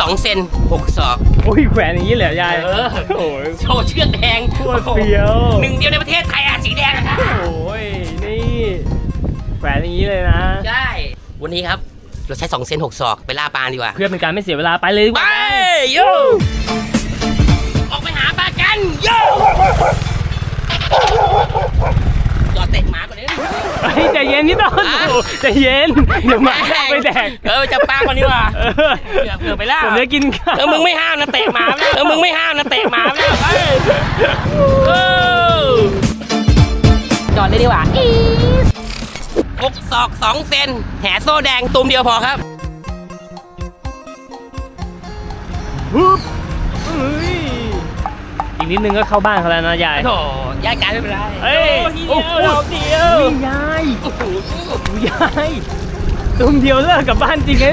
2 เซน6ศอก โอ้ยแขวนอย่างนี้เลยเหรอยายเออ โอ้ย โชว์เชือกแดงโคตรเฟี้ยว หนึ่งเดียวในประเทศไทยอะสีแดงนะครับโอ้ยนี่แขวนอย่างนี้เลยนะ ใช่ วันนี้ครับ เราใช้ 2 เซน6ศอกไปล่าปลาดีกว่า เพื่อเป็นการไม่เสียเวลาไปเลยดีกไปว่า โย ใจเย็นนี่ต้นอะ ใจเย็นเดี๋ยวหมาไปแดกเออจะปลาก่อนดีกว่าเออเผื่อเผื่อไปล่าผมจะกินข้าวเออมึงไม่ห้ามนะเตะหมาแล้วเออมึงไม่ห้ามนะเตะหมาแล้วเอ้ยเออจอดเลยดีกว่าหกศอกสองเซนแหโซ่แดงตุ่มเดียวพอครับ ฮึบเฮ้ยอีกนิดนึงก็เข้าบ้านเขาแล้วนะยาย โถ่ย้ายการไม่เป็นไรเฮ้ยโอ้เดียวเราเดียวอุ้ยยายโอ้โหยายตุ้มเดียวเลิกกลับบ้านจริงไหม